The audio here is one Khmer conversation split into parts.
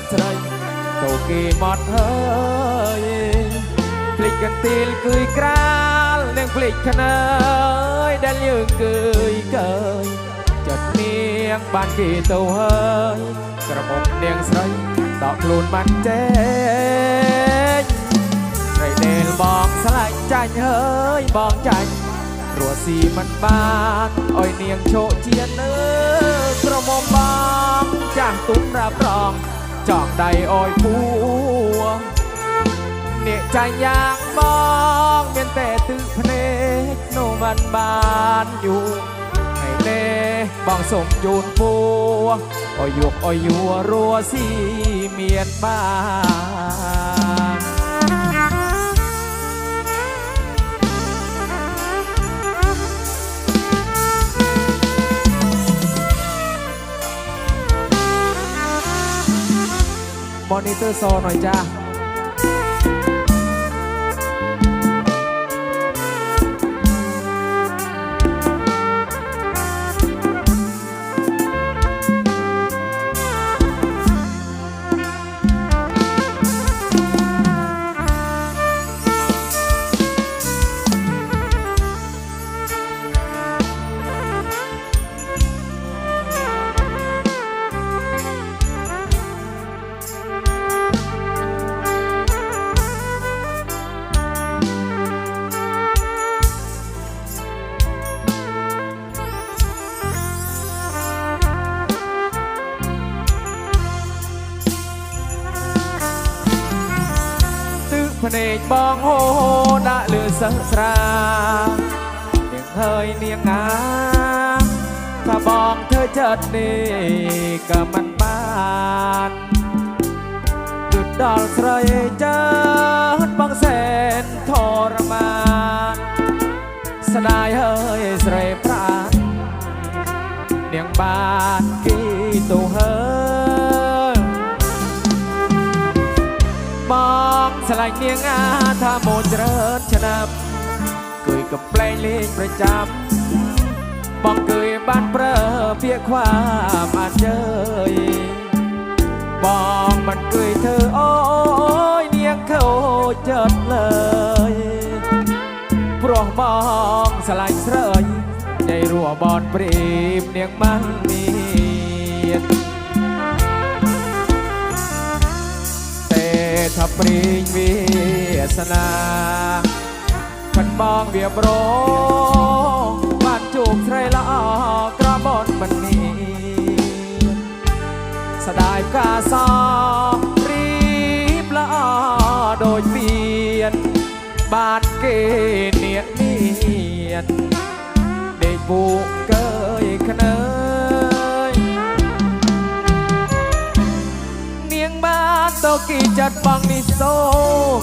កស្រីទៅគេមកហើយភ្លេចកន្ទីលគួយក្រាលនឹងភ្លេចខ្នើយដែលយើងគួយកើយចិត្តនាងបានគេទៅហើយក្រមុំនាងស្រីដកខ្លួនបានចេញត្រីដែលបងស្លាញ់ចាញ់ហើយបងចាញ់រស់ស៊ីមិនបានអុយនាងឈោជានើក្រមុំបងចាស់ទុំរាប់រង ចង់ដៃអុយពួងអ្នកចាញ់យ៉ាងបងមានតែទិភ្នែកនោះមិនបានយូរថ្ងៃនេះបងសុំជូនពួអុយយកអុយយួររស់ស៊ីមានបានม มอนิเตอร์โซหน่อยจ้า ភ្នែកបងហូរដាក់លើសើស្រានាងហើយនាងអាថាបងធ្វើចិត្តនេះក៏មិនបានគិតដល់ស្រីចិត្តបងសែនធរមានស្ដាយហើយស្រីប្រាននាងបានគេទៅហើយប ងស្រឡាញ់នាងអាថាមកច្រើនឆ្នាំគួយកំប្លែងលេងប្រចាំបងគួយបានប្រើពាក្យខ្វាមអត់ជើយបងមិនគួយធ្វើអូយនាងខូចចិត្តលើយព្រោះបងស្រឡាញ់ស្រីនៃរួបបនព្រៀបនាងមិនមាន ថាព្រីងវាសនាខិនបងវាប្របានជួបស្រីល្អក្របនមិនមានស្ដាយផ្កាសរីបល្អដូចពៀនបានគេនៀកនៀនដេកពូកកើយខ្នើ គីចាត់បងនេះសូ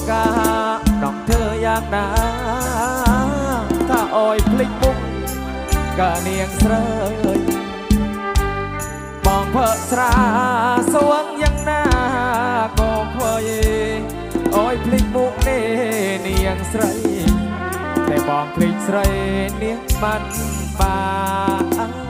កាដងធ្វើយ៉ាងណាថាអយភ្លេចមុខក៏នាងស្រើយបងភើស្រាសួងយ៉ាងណាក៏ខ្វយអយភ្លេចមុខនេះនាងស្រីតែបងភ្លេចស្រីនាងបានបាន